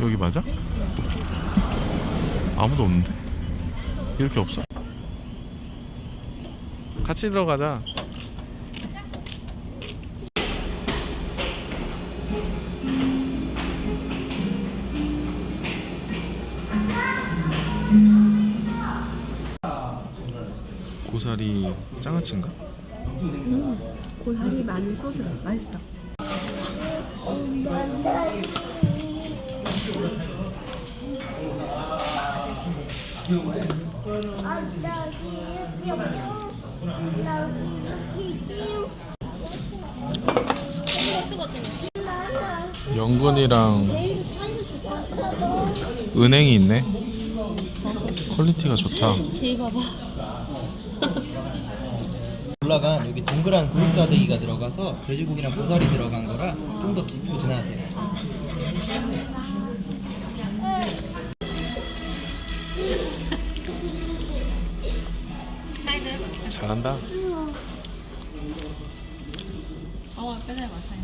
여기 맞아? 아무도 없는데? 이렇게 없어? 같이 들어가자. 고사리 장아찌인가? 고사리 많이 소스가 맛있다. 연근이랑 은행이 있네. 퀄리티가 좋다. 제이 봐봐. 올라간 여기 동그란 구육가대기가 들어가서 돼지고기랑 보살이 들어간 거라 좀 더 깊고 진하세요. 잘한다. 어, 빼자 마사이.